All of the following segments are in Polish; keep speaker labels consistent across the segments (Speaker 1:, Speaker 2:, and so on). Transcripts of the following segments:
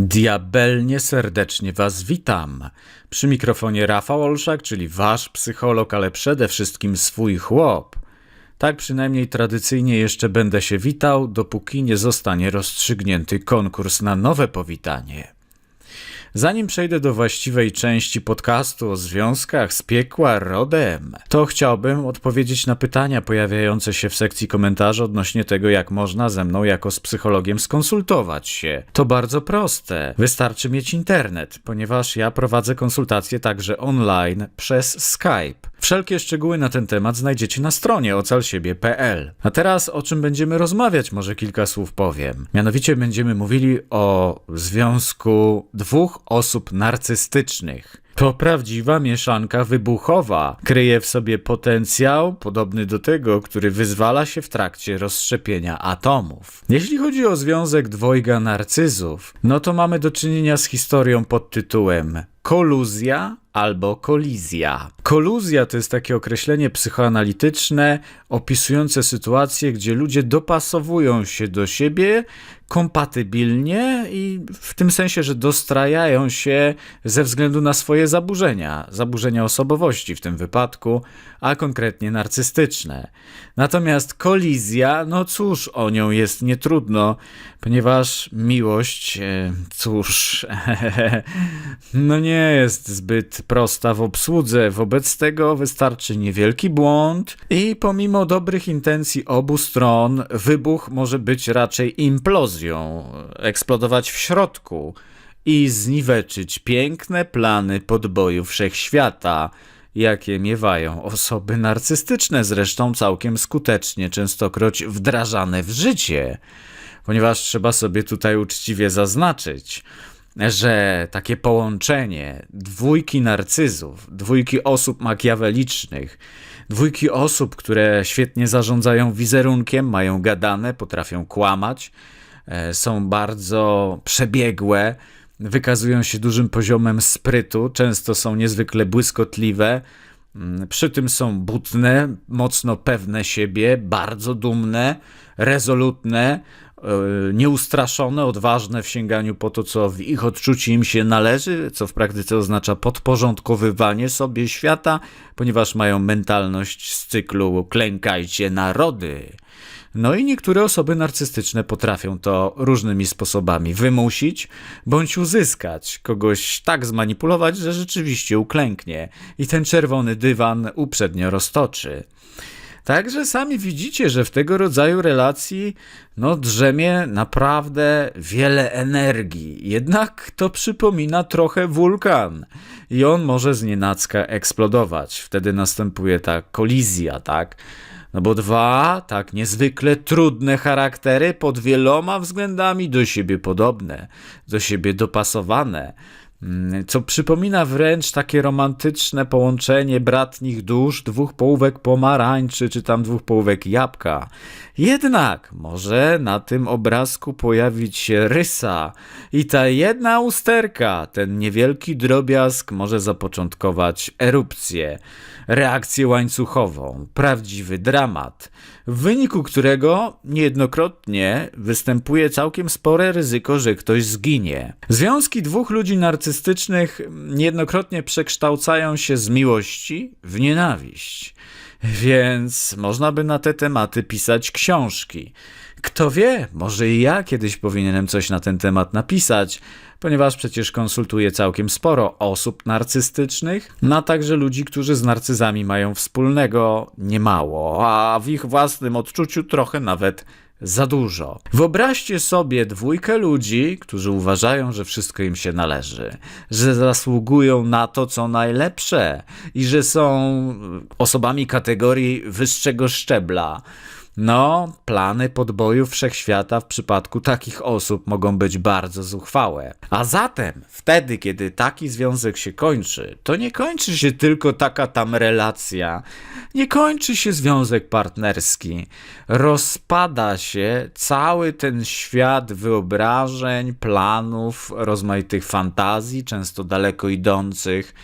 Speaker 1: Diabelnie serdecznie Was witam. Przy mikrofonie Rafał Olszak, czyli Wasz psycholog, ale przede wszystkim swój chłop. Tak przynajmniej tradycyjnie jeszcze będę się witał, dopóki nie zostanie rozstrzygnięty konkurs na nowe powitanie. Zanim przejdę do właściwej części podcastu o związkach z piekła rodem, to chciałbym odpowiedzieć na pytania pojawiające się w sekcji komentarzy odnośnie tego, jak można ze mną jako z psychologiem skonsultować się. To bardzo proste. Wystarczy mieć internet, ponieważ ja prowadzę konsultacje także online przez Skype. Wszelkie szczegóły na ten temat znajdziecie na stronie ocalsiebie.pl. A teraz o czym będziemy rozmawiać, może kilka słów powiem. Mianowicie będziemy mówili o związku dwóch osób narcystycznych. To prawdziwa mieszanka wybuchowa. Kryje w sobie potencjał podobny do tego, który wyzwala się w trakcie rozszczepienia atomów. Jeśli chodzi o związek dwojga narcyzów, no to mamy do czynienia z historią pod tytułem koluzja albo kolizja. Koluzja to jest takie określenie psychoanalityczne opisujące sytuacje, gdzie ludzie dopasowują się do siebie kompatybilnie i w tym sensie, że dostrajają się ze względu na swoje zaburzenia, zaburzenia osobowości w tym wypadku, a konkretnie narcystyczne. Natomiast kolizja, no cóż, o nią jest nietrudno, ponieważ miłość, e, cóż, no nie jest zbyt prosta w obsłudze. Wobec tego wystarczy niewielki błąd i pomimo dobrych intencji obu stron, wybuch może być raczej implozją, eksplodować w środku i zniweczyć piękne plany podboju wszechświata, jakie miewają osoby narcystyczne, zresztą całkiem skutecznie, częstokroć wdrażane w życie. Ponieważ trzeba sobie tutaj uczciwie zaznaczyć, że takie połączenie dwójki narcyzów, dwójki osób makiawelicznych, dwójki osób, które świetnie zarządzają wizerunkiem, mają gadane, potrafią kłamać, e, są bardzo przebiegłe, wykazują się dużym poziomem sprytu, często są niezwykle błyskotliwe, mm, przy tym są butne, mocno pewne siebie, bardzo dumne, rezolutne, nieustraszone, odważne w sięganiu po to, co w ich odczuciu im się należy, co w praktyce oznacza podporządkowywanie sobie świata, ponieważ mają mentalność z cyklu klękajcie narody. No i niektóre osoby narcystyczne potrafią to różnymi sposobami wymusić bądź uzyskać, kogoś tak zmanipulować, że rzeczywiście uklęknie i ten czerwony dywan uprzednio roztoczy. Także sami widzicie, że w tego rodzaju relacji no, drzemie naprawdę wiele energii. Jednak to przypomina trochę wulkan i on może z nienacka eksplodować. Wtedy następuje ta kolizja, tak? No bo dwa tak niezwykle trudne charaktery pod wieloma względami do siebie podobne, do siebie dopasowane, co przypomina wręcz takie romantyczne połączenie bratnich dusz, dwóch połówek pomarańczy, czy tam dwóch połówek jabłka. Jednak może na tym obrazku pojawić się rysa i ta jedna usterka, ten niewielki drobiazg może zapoczątkować erupcję, reakcję łańcuchową, prawdziwy dramat, w wyniku którego niejednokrotnie występuje całkiem spore ryzyko, że ktoś zginie. Związki dwóch ludzi narcystycznych niejednokrotnie przekształcają się z miłości w nienawiść. Więc można by na te tematy pisać książki. Kto wie, może i ja kiedyś powinienem coś na ten temat napisać, ponieważ przecież konsultuję całkiem sporo osób narcystycznych, no a także ludzi, którzy z narcyzami mają wspólnego niemało, a w ich własnym odczuciu trochę nawet za dużo. Wyobraźcie sobie dwójkę ludzi, którzy uważają, że wszystko im się należy, że zasługują na to, co najlepsze i że są osobami kategorii wyższego szczebla. No, plany podboju wszechświata w przypadku takich osób mogą być bardzo zuchwałe. A zatem, wtedy, kiedy taki związek się kończy, to nie kończy się tylko taka tam relacja, nie kończy się związek partnerski. Rozpada się cały ten świat wyobrażeń, planów, rozmaitych fantazji, często daleko idących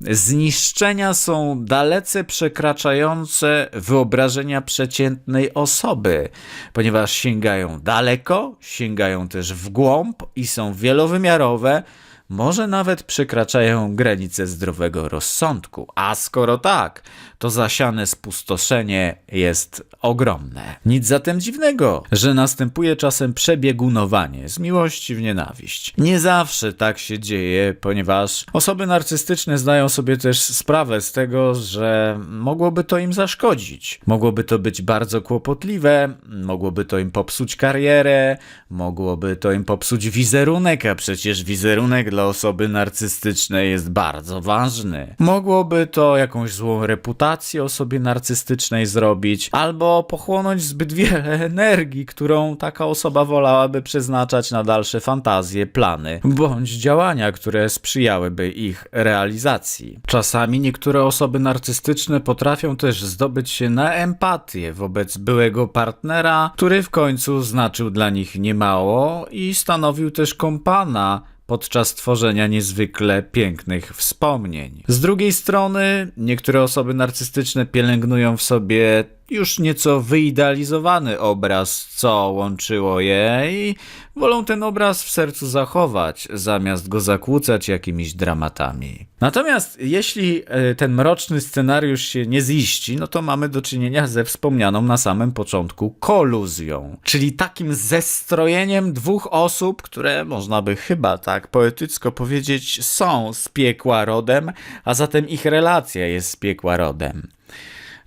Speaker 1: Zniszczenia są dalece przekraczające wyobrażenia przeciętnej osoby, ponieważ sięgają daleko, sięgają też w głąb i są wielowymiarowe, może nawet przekraczają granice zdrowego rozsądku. A skoro tak, to zasiane spustoszenie jest ogromne. Nic zatem dziwnego, że następuje czasem przebiegunowanie z miłości w nienawiść. Nie zawsze tak się dzieje, ponieważ osoby narcystyczne zdają sobie też sprawę z tego, że mogłoby to im zaszkodzić. Mogłoby to być bardzo kłopotliwe, mogłoby to im popsuć karierę, mogłoby to im popsuć wizerunek, a przecież wizerunek dla osoby narcystycznej jest bardzo ważny. Mogłoby to jakąś złą reputację osobie narcystycznej zrobić, albo pochłonąć zbyt wiele energii, którą taka osoba wolałaby przeznaczać na dalsze fantazje, plany bądź działania, które sprzyjałyby ich realizacji. Czasami niektóre osoby narcystyczne potrafią też zdobyć się na empatię wobec byłego partnera, który w końcu znaczył dla nich niemało i stanowił też kompana podczas tworzenia niezwykle pięknych wspomnień. Z drugiej strony, niektóre osoby narcystyczne pielęgnują w sobie już nieco wyidealizowany obraz, co łączyło je i wolą ten obraz w sercu zachować, zamiast go zakłócać jakimiś dramatami. Natomiast jeśli e, ten mroczny scenariusz się nie ziści, no to mamy do czynienia ze wspomnianą na samym początku koluzją, czyli takim zestrojeniem dwóch osób, które można by chyba tak poetycko powiedzieć są z piekła rodem, a zatem ich relacja jest z piekła rodem.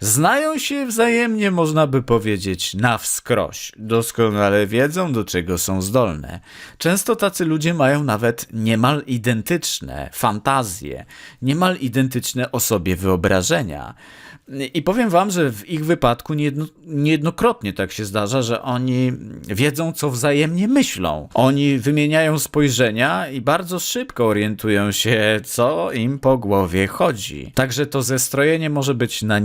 Speaker 1: Znają się wzajemnie, można by powiedzieć, na wskroś. Doskonale wiedzą, do czego są zdolne. Często tacy ludzie mają nawet niemal identyczne fantazje, niemal identyczne o sobie wyobrażenia. I powiem wam, że w ich wypadku niejedno, niejednokrotnie tak się zdarza, że oni wiedzą, co wzajemnie myślą. Oni wymieniają spojrzenia i bardzo szybko orientują się, co im po głowie chodzi. Także to zestrojenie może być na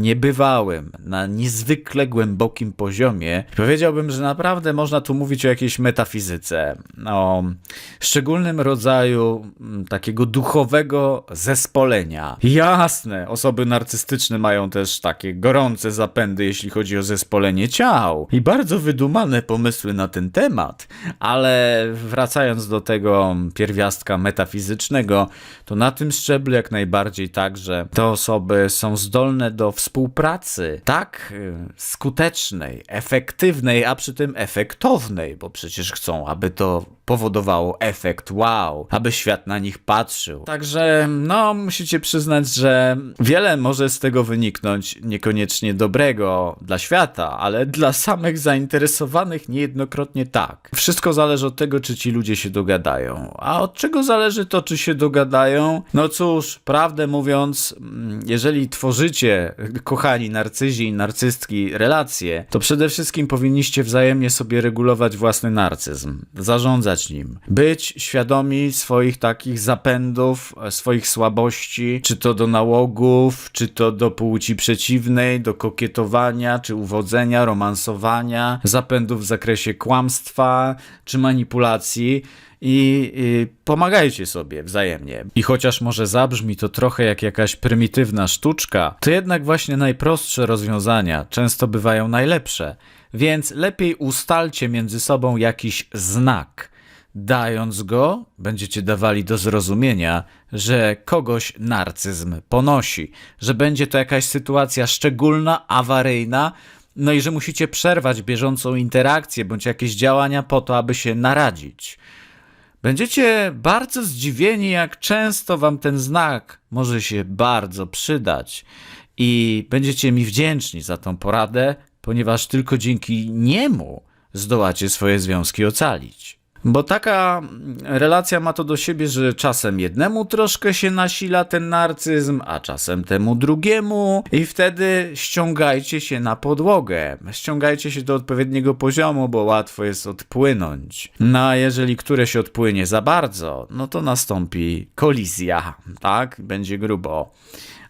Speaker 1: na niezwykle głębokim poziomie. Powiedziałbym, że naprawdę można tu mówić o jakiejś metafizyce, o szczególnym rodzaju mm, takiego duchowego zespolenia. Jasne, osoby narcystyczne mają też też takie gorące zapędy, jeśli chodzi o zespolenie ciał i bardzo wydumane pomysły na ten temat, ale wracając do tego pierwiastka metafizycznego, to na tym szczeblu jak najbardziej tak, że te osoby są zdolne do współpracy tak y, skutecznej, efektywnej, a przy tym efektownej, bo przecież chcą, aby to powodowało efekt wow, aby świat na nich patrzył. Także, no, musicie przyznać, że wiele może z tego wyniknąć niekoniecznie dobrego dla świata, ale dla samych zainteresowanych niejednokrotnie tak. Wszystko zależy od tego, czy ci ludzie się dogadają. A od czego zależy to, czy się dogadają? No cóż, prawdę mówiąc, mm, jeżeli tworzycie, kochani narcyzi i narcystki, relacje, to przede wszystkim powinniście wzajemnie sobie regulować własny narcyzm, zarządzać nim. Być świadomi swoich takich zapędów, swoich słabości, czy to do nałogów, czy to do płci przeciwnej, do kokietowania, czy uwodzenia, romansowania, zapędów w zakresie kłamstwa, czy manipulacji. I, I, pomagajcie sobie wzajemnie. I chociaż może zabrzmi to trochę jak jakaś prymitywna sztuczka, to jednak właśnie najprostsze rozwiązania często bywają najlepsze. Więc lepiej ustalcie między sobą jakiś znak Dając go, będziecie dawali do zrozumienia, że kogoś narcyzm ponosi, że będzie to jakaś sytuacja szczególna, awaryjna, no i że musicie przerwać bieżącą interakcję bądź jakieś działania po to, aby się naradzić. Będziecie bardzo zdziwieni, jak często wam ten znak może się bardzo przydać i będziecie mi wdzięczni za tą poradę, ponieważ tylko dzięki niemu zdołacie swoje związki ocalić. Bo taka relacja ma to do siebie, że czasem jednemu troszkę się nasila ten narcyzm, a czasem temu drugiemu, i wtedy ściągajcie się na podłogę. Ściągajcie się do odpowiedniego poziomu, bo łatwo jest odpłynąć. No a jeżeli któreś odpłynie za bardzo, no to nastąpi kolizja, tak? Będzie grubo.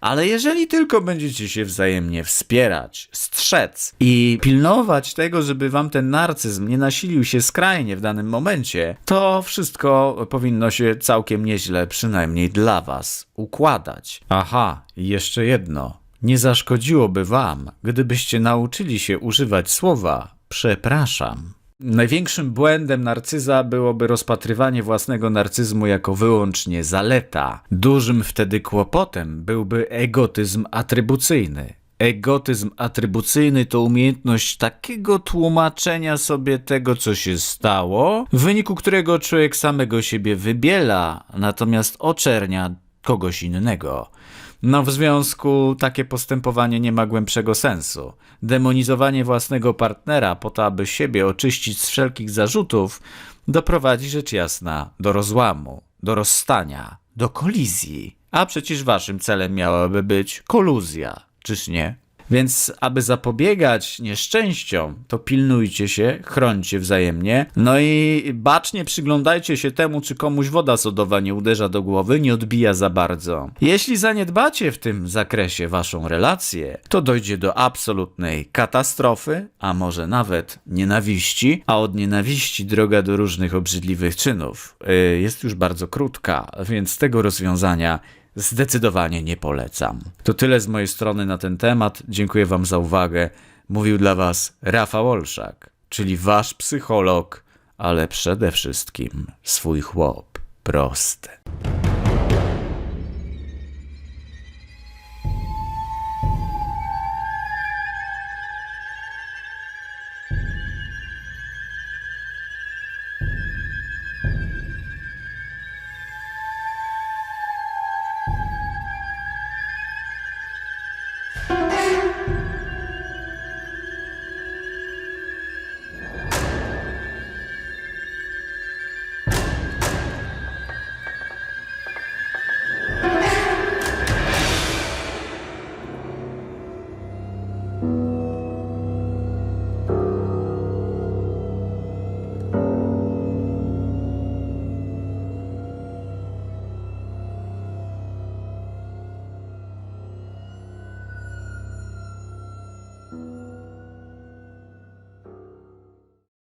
Speaker 1: Ale jeżeli tylko będziecie się wzajemnie wspierać, strzec i pilnować tego, żeby wam ten narcyzm nie nasilił się skrajnie w danym momencie, to wszystko powinno się całkiem nieźle, przynajmniej dla was, układać. Aha, jeszcze jedno. Nie zaszkodziłoby wam, gdybyście nauczyli się używać słowa przepraszam. Największym błędem narcyza byłoby rozpatrywanie własnego narcyzmu jako wyłącznie zaleta. Dużym wtedy kłopotem byłby egotyzm atrybucyjny. Egotyzm atrybucyjny to umiejętność takiego tłumaczenia sobie tego, co się stało, w wyniku którego człowiek samego siebie wybiela, natomiast oczernia kogoś innego. No, w związku takie postępowanie nie ma głębszego sensu. Demonizowanie własnego partnera po to, aby siebie oczyścić z wszelkich zarzutów, doprowadzi rzecz jasna do rozłamu, do rozstania, do kolizji. A przecież waszym celem miałaby być koluzja, czyż nie? Więc, aby zapobiegać nieszczęściom, to pilnujcie się, chrońcie wzajemnie, no i bacznie przyglądajcie się temu, czy komuś woda sodowa nie uderza do głowy, nie odbija za bardzo. Jeśli zaniedbacie w tym zakresie waszą relację, to dojdzie do absolutnej katastrofy, a może nawet nienawiści, a od nienawiści droga do różnych obrzydliwych czynów yy, jest już bardzo krótka, więc tego rozwiązania zdecydowanie nie polecam. To tyle z mojej strony na ten temat. Dziękuję Wam za uwagę. Mówił dla Was Rafał Olszak, czyli Wasz psycholog, ale przede wszystkim swój chłop. Proste.